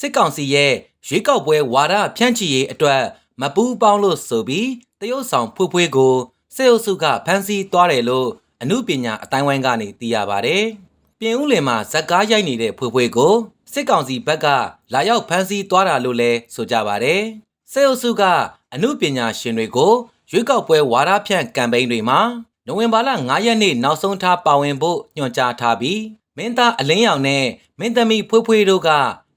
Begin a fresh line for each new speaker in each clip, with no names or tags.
စစ်ကောင်စီရဲ့ရွေးကောက်ပွဲဝါဒဖြန့်ချီရေးအတွက်မပူးပေါင်းလို့ဆိုပြီးတရုတ်ဆောင်ဖွေးဖွေးကိုစေအုပ်စုကဖမ်းဆီးသွားတယ်လို့အမှုပညာအတိုင်းဝိုင်းကနေသိရပါတယ်။ပြင်ဦးလင်မှာဇက်ကားရိုက်နေတဲ့ဖွေးဖွေးကိုစစ်ကောင်စီဘက်ကလာရောက်ဖမ်းဆီးသွားတာလို့လည်းဆိုကြပါတယ်။စေအုပ်စုကအမှုပညာရှင်တွေကိုရွေးကောက်ပွဲဝါဒဖြန့်ကမ်ပိန်းတွေမှာနိုဝင်ဘာလ9ရက်နေ့နောက်ဆုံးထားပါဝင်ဖို့ညွှန်ကြားထားပြီးမင်းသားအလင်းရောင်နဲ့မင်းသမီးဖွေးဖွေးတို့က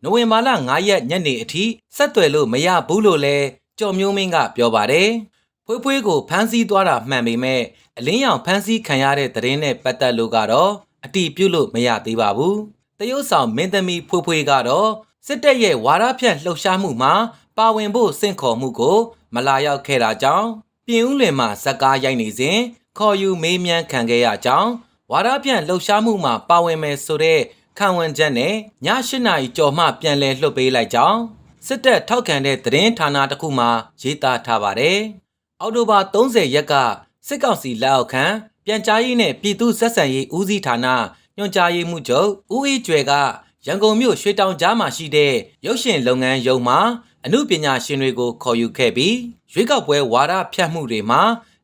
နိုဝင်ဘာလ9ရက်ညနေအထိဆက်သွယ်လို့မရဘူးလို့လည်းကြော်မျိုးမင်းကပြောပါတယ်။ဖွေးဖွေးကိုဖမ်းဆီးသွားတာမှန်ပေမဲ့အလင်းရောင်ဖမ်းဆီးခံရတဲ့သတင်းနဲ့ပတ်သက်လို့ကတော့အတိပြုလို့မရသေးပါဘူး။တရုတ်ဆောင်မင်းသမီးဖွေးဖွေးကတော့စစ်တပ်ရဲ့ဝါဒဖြန့်လှုပ်ရှားမှုမှာပါဝင်ဖို့စင့်ခေါ်မှုကို မလာရောက်ခဲ့တာကြောင့်ပြင်ဦးလွင်မှာဇက်ကားရိုက်နေစဉ်ခေါ်ယူမေးမြန်းခံခဲ့ရကြောင်းဝါဒဖြန့်လှုပ်ရှားမှုမှာပါဝင်မယ်ဆိုတဲ့ ခံဝန်ချက်နဲ့ည၈နာရီကျော်မှပြန်လည်လှုပ်ပေးလိုက်ကြောင်းစစ်တပ်ထောက်ခံတဲ့သတင်းဌာနတစ်ခုမှရေးသားထားပါတယ်။အောက်တိုဘာ30ရက်ကစစ်ကောင်စီလက်အောက်ခံပြန်ကြားရေးနဲ့ပြည်သူ့ဆက်ဆံရေးဦးစီးဌာနညွှန်ကြားရေးမှူးချုပ်ဦးအေးကျွဲကရန်ကုန်မြို့ရွှေတောင်ကြားမှာရှိတဲ့ရုပ်ရှင်လုပ်ငန်းရုံမှာအမှုပညာရှင်တွေကိုခေါ်ယူခဲ့ပြီးရွေးကောက်ပွဲဝါဒဖြန့်မှုတွေမှာ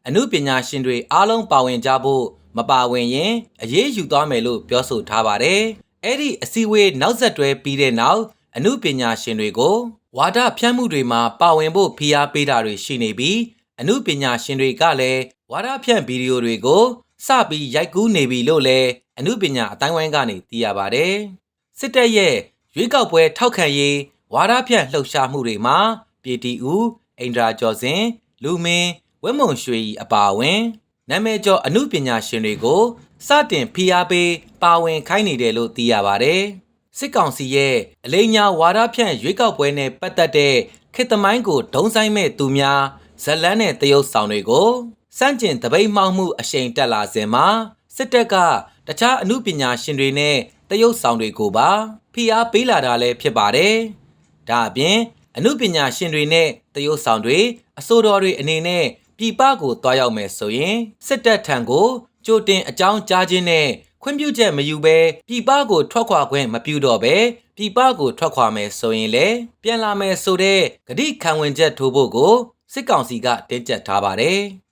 အမှုပညာရှင်တွေအားလုံးပါဝင်ကြဖို့မပါဝင်ရင်အရေးယူသွားမယ်လို့ပြောဆိုထားပါတယ်။ အဲ့ဒီအစည်းအဝေးနောက်ဆက်တွဲပြီးတဲ့နောက်အမှုပညာရှင်တွေကိုဝါဒဖြန့်မှုတွေမှာပါဝင်ဖို့ဖိအားပေးတာတွေရှိနေပြီးအမှုပညာရှင်တွေကလည်းဝါဒဖြန့်ဗီဒီယိုတွေကိုစပြီးရိုက်ကူးနေပြီလို့လည်းအမှုပညာအတိုင်းဝိုင်းကနေသိရပါတယ်။စစ်တပ်ရဲ့ရွေးကောက်ပွဲထောက်ခံရေးဝါဒဖြန့်လှုပ်ရှားမှုတွေမှာပြည်တီဦးအိန္ဒြာကျော်စင်လူမင်းဝက်မုံရွှေအပါအဝင်နာမည်ကျော်အမှုပညာရှင်တွေကို စတင်ဖိအားပေးပါဝင်ခိုင်းနေတယ်လို့သိရပါတယ်။စစ်ကောင်စီရဲ့အလိညာဝါဒဖြန့်ရွေးကောက်ပွဲနဲ့ပတ်သက်တဲ့ခေတ်သမိုင်းကိုဒုံဆိုင်မဲ့သူများဇလန်းနဲ့တရုတ်ဆောင်တွေကိုစန့်ကျင်တပိတ်မှောက်မှုအရှိန်တက်လာစဉ်မှာစစ်တပ်ကတခြားအမှုပညာရှင်တွေနဲ့တရုတ်ဆောင်တွေကိုပါဖိအားပေးလာတာလည်းဖြစ်ပါတယ်။ဒါအပြင်အမှုပညာရှင်တွေနဲ့တရုတ်ဆောင်တွေအစိုးရတွေအနေနဲ့ပြည်ပကိုတွားရောက်မယ်ဆိုရင်စစ်တပ်ထံကို ကြိုတင်အကြောင်းကြားခြင်းနဲ့ခွင့်ပြုချက်မယူဘဲပြည်ပကိုထွက်ခွာခွင့်မပြုတော့ဘဲပြည်ပကိုထွက်ခွာမယ်ဆိုရင်လည်းပြန်လာမယ်ဆိုတဲ့ဂတိခံဝင်ချက်ထိုးဖို့ကိုစစ်ကောင်စီကတင်းကျပ်ထားပါတယ်။